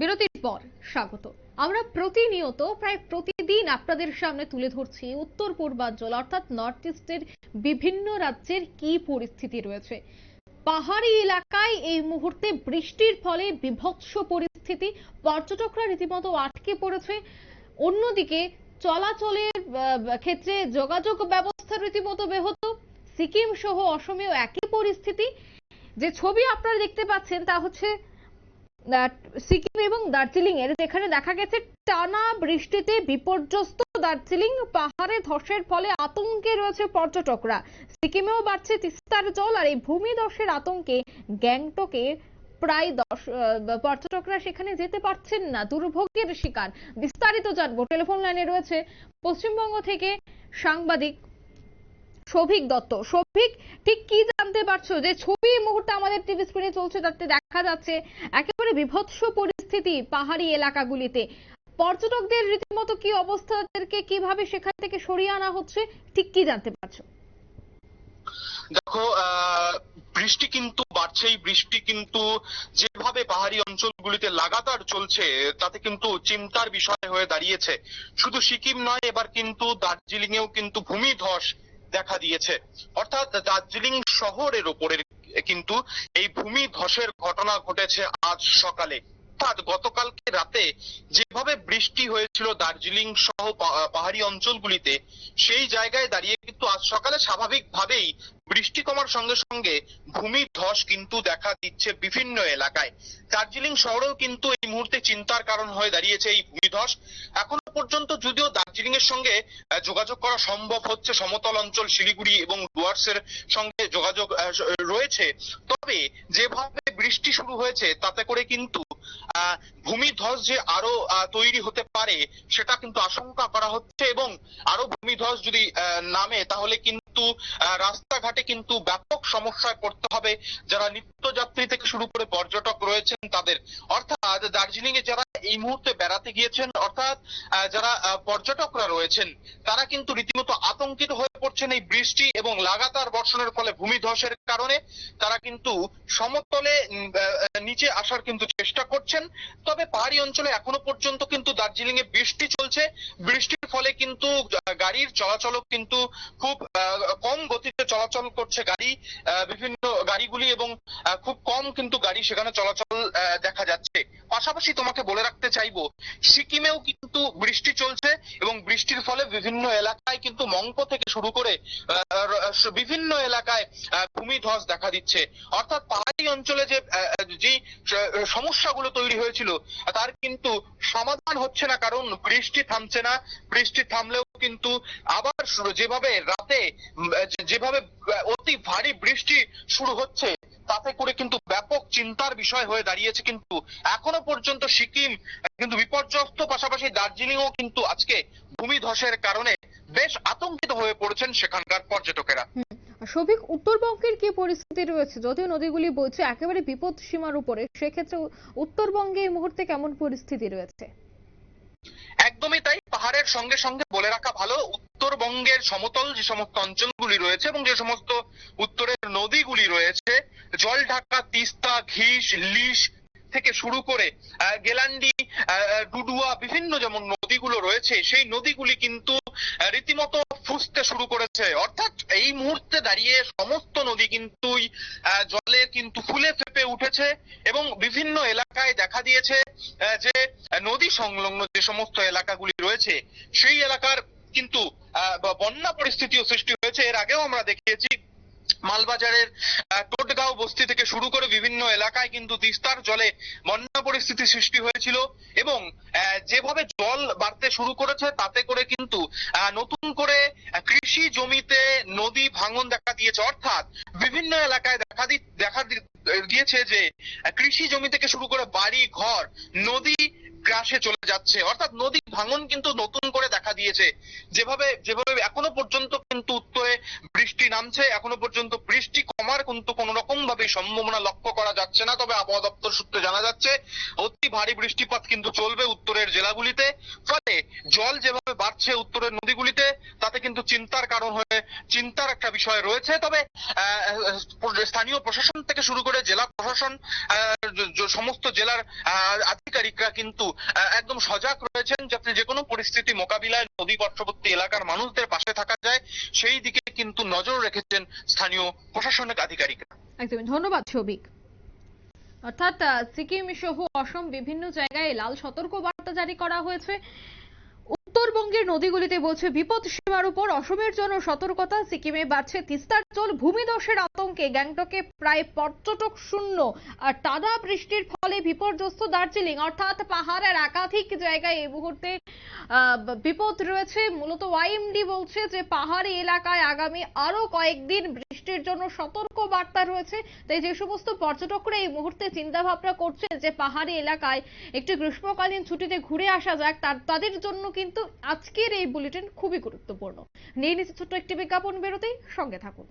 বিরতির পর স্বাগত। আমরা প্রতিনিয়ত প্রায় প্রতিদিন আপনাদের সামনে তুলে ধরছি উত্তর পূর্বাঞ্চল, অর্থাৎ নর্থ ইস্টের বিভিন্ন রাজ্যের কি পরিস্থিতি রয়েছে। পাহাড়ি এলাকায় এই মুহূর্তে বৃষ্টির ফলে বিভৎস পরিস্থিতি, পর্যটকরা রীতিমতো আটকে পড়েছে। অন্যদিকে চলাচলের ক্ষেত্রে যোগাযোগ ব্যবস্থা রীতিমতো ব্যাহত। সিকিম সহ অসমেও একই পরিস্থিতি। যে ছবি আপনারা দেখতে পাচ্ছেন তা হচ্ছে সিকিম এবং দার্জিলিং এর যেখানে দেখা গেছে টানা বৃষ্টিতে বিপর্যস্ত দার্জিলিং পাহাড়ে ধসের ফলে আতঙ্কে রয়েছে পর্যটকরা। সিকিমেও বাড়ছে তিস্তার জল আর এই ভূমিধসের আতঙ্কে গ্যাংটকে প্রায় দশ পর্যটকরা সেখানে যেতে পারছেন না। দুর্ভোগের শিকার। বিস্তারিত জানব। টেলিফোন লাইনে রয়েছে পশ্চিমবঙ্গ থেকে সাংবাদিক সৌভিক দত্ত। সৌভিক ঠিক কি জানতে পারছ যে ছবি মুহূর্তে আমাদের টিভি স্ক্রিনে চলছে? তাতে দেখা যাচ্ছে একেবারে বিভৎস পরিস্থিতি পাহাড়ি এলাকাগুলিতে। পর্যটকদের রীতিমতো কি অবস্থা? তাদেরকে কীভাবে সেখান থেকে সরিয়ে আনা হচ্ছে? ঠিক কি জানতে পারছ? দেখো বৃষ্টি কিন্তু বাড়ছেই। বৃষ্টি কিন্তু যেভাবে পাহাড়ি অঞ্চলগুলিতে লাগাতার চলছে, তাতে কিন্তু চিন্তার বিষয় হয়ে দাঁড়িয়েছে। শুধু সিকিম নয়, এবার কিন্তু দার্জিলিং এও কিন্তু ভূমিধস দেখা দিয়েছে। অর্থাৎ দার্জিলিং শহরের ওপরে কিন্তু এই ভূমি ধসের ঘটনা ঘটেছে আজ সকালে। অর্থাৎ গতকালকে রাতে যেভাবে বৃষ্টি হয়েছিল দার্জিলিং সহ পাহাড়ি অঞ্চলগুলিতে, সেই জায়গায় দাঁড়িয়ে কিন্তু আজ সকালে স্বাভাবিকভাবেই বৃষ্টি কমার সঙ্গে সঙ্গে ভূমি ধস কিন্তু দেখা দিচ্ছে বিভিন্ন এলাকায়। দার্জিলিং শহরেও কিন্তু এই মুহূর্তে চিন্তার কারণ হয়ে দাঁড়িয়েছে এই ভূমিধস এখনও পর্যন্ত যদিও দার্জিলিং এর সঙ্গে যোগাযোগ করা সম্ভব হচ্ছে সমতল অঞ্চল শিলিগুড়ি এবং ডুয়ার্সের সঙ্গে যোগাযোগ রয়েছে। তবে যেভাবে বৃষ্টি শুরু হয়েছে, তাতে করে কিন্তু আহ, ভূমিধস যে আরও তৈরি হতে পারে সেটা কিন্তু আশঙ্কা করা হচ্ছে এবং আরও ভূমিধস যদি নামে তাহলে কিন্তু রাস্তাঘাটে কিন্তু ব্যাপক সমস্যায় পড়তে হবে। যারা নিত্যযাত্রী থেকে শুরু করে পর্যটক রয়েছেন তাদের। অর্থাৎ দার্জিলিং এ যারা এই মুহূর্তে বেড়াতে গিয়েছেন, অর্থাৎ যারা পর্যটকরা রয়েছেন, তারা কিন্তু রীতিমতো আতঙ্কিত হয়ে পড়ছেন এই বৃষ্টি এবং লাগাতার বর্ষণের ফলে ভূমিধসের কারণে। তারা কিন্তু সমতলে নিচে আসার কিন্তু চেষ্টা করছেন। তবে পাহাড়ি অঞ্চলে এখনও পর্যন্ত কিন্তু দার্জিলিং এ বৃষ্টি চলছে। বৃষ্টির ফলে কিন্তু গাড়ির চলাচলও কিন্তু খুব কম গতিতে চলাচল করছে গাড়ি। বিভিন্ন গাড়িগুলি এবং খুব কম কিন্তু গাড়ি সেখানে চলাচল দেখা যাচ্ছে। পাশাপাশি তোমাকে বলে রাখতে চাইব। সিকিমেও কিন্তু বৃষ্টি চলছে এবং বৃষ্টির ফলে বিভিন্ন এলাকায় কিন্তু মংপো থেকে শুরু করে বিভিন্ন এলাকায় ভূমিধস দেখা দিচ্ছে। অর্থাৎ পাহাড়ি অঞ্চলে যে যে সমস্যাগুলো তৈরি হয়েছিল, তার কিন্তু সমাধান হচ্ছে না কারণ বৃষ্টি থামছে না। বৃষ্টি থামলেও কিন্তু আবার যেভাবে রাতে যেভাবে অতি ভারী বৃষ্টি শুরু হচ্ছে তাতে করে কিন্তু ব্যাপক চিন্তার বিষয় হয়ে দাঁড়িয়েছে কিন্তু এখনও পর্যন্ত সিকিম কিন্তু বিপর্যস্ত পাশাপাশি দার্জিলিংও কিন্তু আজকে ভূমিধসের কারণে বেশ আতঙ্কিত হয়ে পড়েছেন সেখানকার পর্যটকেরা। সৌভিক উত্তরবঙ্গের কি পরিস্থিতি রয়েছে? যদিও নদীগুলি বইছে একেবারে বিপদ সীমার উপরে সেক্ষেত্রে উত্তরবঙ্গে এই মুহূর্তে কেমন পরিস্থিতি রয়েছে? একদমই তাই পাহাড়ের সঙ্গে সঙ্গে বলে রাখা ভালো উত্তরবঙ্গের সমতল যে সমস্ত অঞ্চলগুলি রয়েছে এবং যে সমস্ত উত্তরের নদীগুলি রয়েছে, জল ঢাকা, তিস্তা, ঘিস, লিশ থেকে শুরু করে গেলান্ডি ডুডুয়া, বিভিন্ন যেমন নদীগুলো রয়েছে, সেই নদীগুলি কিন্তু রীতিমতো ফুসতে শুরু করেছে। অর্থাৎ এই মুহূর্তে দাঁড়িয়ে সমস্ত নদী কিন্তু জলে কিন্তু ফুলে ফেপে উঠেছে এবং বিভিন্ন এলাকায় দেখা দিয়েছে যে নদী সংলগ্ন যে সমস্ত এলাকাগুলি রয়েছে, সেই এলাকার কিন্তু বন্যা পরিস্থিতিও সৃষ্টি হয়েছে। এর আগেও আমরা দেখিয়েছি, মালবাজারের টোটগাঁও বস্তি থেকে শুরু করে বিভিন্ন এলাকায় কিন্তু তিস্তার জলে বন্যা পরিস্থিতি সৃষ্টি হয়েছিল এবং যেভাবে জল বাড়তে শুরু করেছে, তাতে করে কিন্তু নতুন করে কৃষি জমিতে নদী ভাঙন দেখা দিয়েছে। অর্থাৎ বিভিন্ন এলাকায় দেখা দি, দেখা দিয়েছে যে, কৃষি জমি থেকে শুরু করে বাড়ি, ঘর, নদী গ্রাসে চলে যাচ্ছে। অর্থাৎ নদী ভাঙন কিন্তু নতুন করে দেখা দিয়েছে। যেভাবে যেভাবে এখনও পর্যন্ত কিন্তু উত্তরে বৃষ্টি নামছে, এখনও পর্যন্ত বৃষ্টি কমার কিন্তু কোন রকম ভাবে সম্ভাবনা লক্ষ্য করা যাচ্ছে না। তবে আবহাওয়া দপ্তর সূত্রে জানা যাচ্ছে, অতি ভারী বৃষ্টিপাত কিন্তু চলবে উত্তরের জেলাগুলিতে। ফলে জল যেভাবে বাড়ছে উত্তরের নদীগুলিতে, তাতে কিন্তু চিন্তার কারণ হয়ে চিন্তার একটা বিষয় রয়েছে। তবে স্থানীয় প্রশাসন থেকে শুরু করে জেলা প্রশাসন সমস্ত জেলার আধিকারিকরা কিন্তু একদম সজাগ রয়েছেন যাতে যে কোনো পরিস্থিতি মোকাবিলায় নদী পার্শ্ববর্তী এলাকার মানুষদের পাশে থাকা যায়। সেই দিকে কিন্তু নজর রেখেছেন স্থানীয় প্রশাসনিক আধিকারিকরা। একদমই ধন্যবাদ, সৌভিক। অর্থাৎ সিকিম সহ অসম বিভিন্ন জায়গায় লাল সতর্ক বার্তা জারি করা হয়েছে। উত্তরবঙ্গের নদীগুলিতে বলছে বিপদ সীমার উপর অসমের জন্য সতর্কতা, সিকিমে বাড়ছে তিস্তার জল, ভূমিধসের আতঙ্কে গ্যাংটকে প্রায় পর্যটক শূন্য আর টানা বৃষ্টির ফলে বিপর্যস্ত দার্জিলিং, অর্থাৎ পাহাড়ের একাধিক জায়গায় এই মুহূর্তে বিপদ রয়েছে। মূলত ওয়াইএমডি বলছে যে পাহাড়ি এলাকায় আগামী আরও কয়েকদিন বৃষ্টির জন্য সতর্ক বার্তা রয়েছে। তাই যে সমস্ত পর্যটকরা এই মুহূর্তে চিন্তা ভাবনা করছে যে পাহাড়ি এলাকায় একটি গ্রীষ্মকালীন ছুটিতে ঘুরে আসা যাক, তার তাদের জন্য কিন্তু আজকের এই বুলেটিন খুবই গুরুত্বপূর্ণ। নিয়ে নিচ্ছে ছোট্ট একটি বিজ্ঞাপন বেরোতেই সঙ্গে থাকুন।